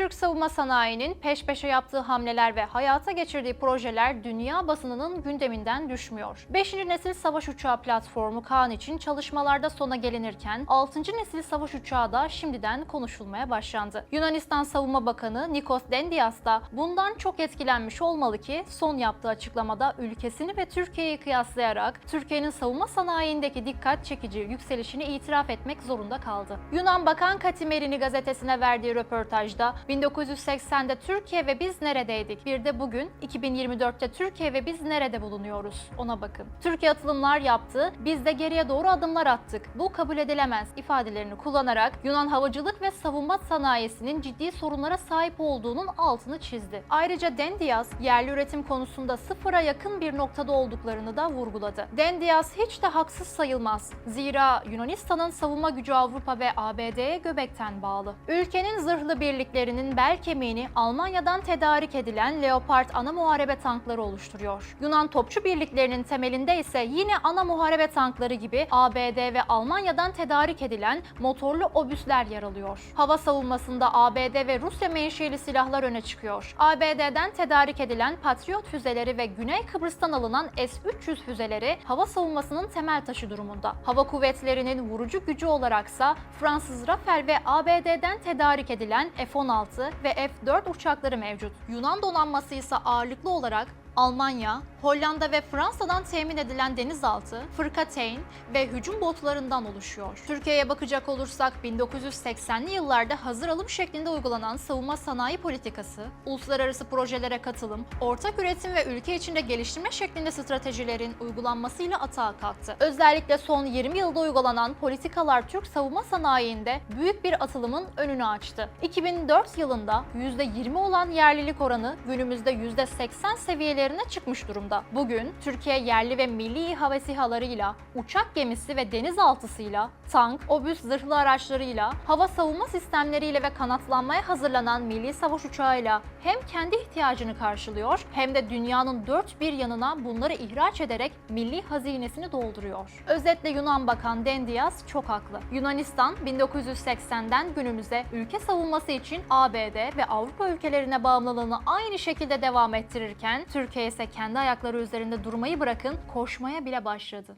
Türk savunma sanayinin peş peşe yaptığı hamleler ve hayata geçirdiği projeler dünya basınının gündeminden düşmüyor. 5. nesil savaş uçağı platformu Kaan için çalışmalarda sona gelinirken 6. nesil savaş uçağı da şimdiden konuşulmaya başlandı. Yunanistan Savunma Bakanı Nikos Dendias da bundan çok etkilenmiş olmalı ki son yaptığı açıklamada ülkesini ve Türkiye'yi kıyaslayarak Türkiye'nin savunma sanayindeki dikkat çekici yükselişini itiraf etmek zorunda kaldı. Yunan Bakan Katimerini gazetesine verdiği röportajda 1980'de Türkiye ve biz neredeydik? Bir de bugün 2024'te Türkiye ve biz nerede bulunuyoruz? Ona bakın. Türkiye atılımlar yaptı, biz de geriye doğru adımlar attık. Bu kabul edilemez ifadelerini kullanarak Yunan havacılık ve savunma sanayisinin ciddi sorunlara sahip olduğunun altını çizdi. Ayrıca Dendias yerli üretim konusunda sıfıra yakın bir noktada olduklarını da vurguladı. Dendias hiç de haksız sayılmaz. Zira Yunanistan'ın savunma gücü Avrupa ve ABD'ye göbekten bağlı. Ülkenin zırhlı birliklerinin bel kemiğini Almanya'dan tedarik edilen Leopard ana muharebe tankları oluşturuyor. Yunan topçu birliklerinin temelinde ise yine ana muharebe tankları gibi ABD ve Almanya'dan tedarik edilen motorlu obüsler yer alıyor. Hava savunmasında ABD ve Rusya menşeli silahlar öne çıkıyor. ABD'den tedarik edilen Patriot füzeleri ve Güney Kıbrıs'tan alınan S-300 füzeleri hava savunmasının temel taşı durumunda. Hava kuvvetlerinin vurucu gücü olaraksa Fransız Rafale ve ABD'den tedarik edilen F-16 ve F-4 uçakları mevcut. Yunan donanması ise ağırlıklı olarak Almanya, Hollanda ve Fransa'dan temin edilen denizaltı, fırkateyn ve hücum botlarından oluşuyor. Türkiye'ye bakacak olursak 1980'li yıllarda hazır alım şeklinde uygulanan savunma sanayi politikası, uluslararası projelere katılım, ortak üretim ve ülke içinde geliştirme şeklinde stratejilerin uygulanmasıyla atağa kalktı. Özellikle son 20 yılda uygulanan politikalar Türk savunma sanayiinde büyük bir atılımın önünü açtı. 2004 yılında %20 olan yerlilik oranı günümüzde %80 seviyelerine çıkmış durumda. Bugün Türkiye yerli ve milli hava sihalarıyla, uçak gemisi ve denizaltısıyla, tank, obüs zırhlı araçlarıyla, hava savunma sistemleriyle ve kanatlanmaya hazırlanan milli savaş uçağıyla hem kendi ihtiyacını karşılıyor hem de dünyanın dört bir yanına bunları ihraç ederek milli hazinesini dolduruyor. Özetle Yunan Bakan Dendias çok haklı. Yunanistan 1980'den günümüze ülke savunması için ABD ve Avrupa ülkelerine bağımlılığını aynı şekilde devam ettirirken Türkiye ise kendi ayakları üzerinde durmayı bırakın koşmaya bile başladı.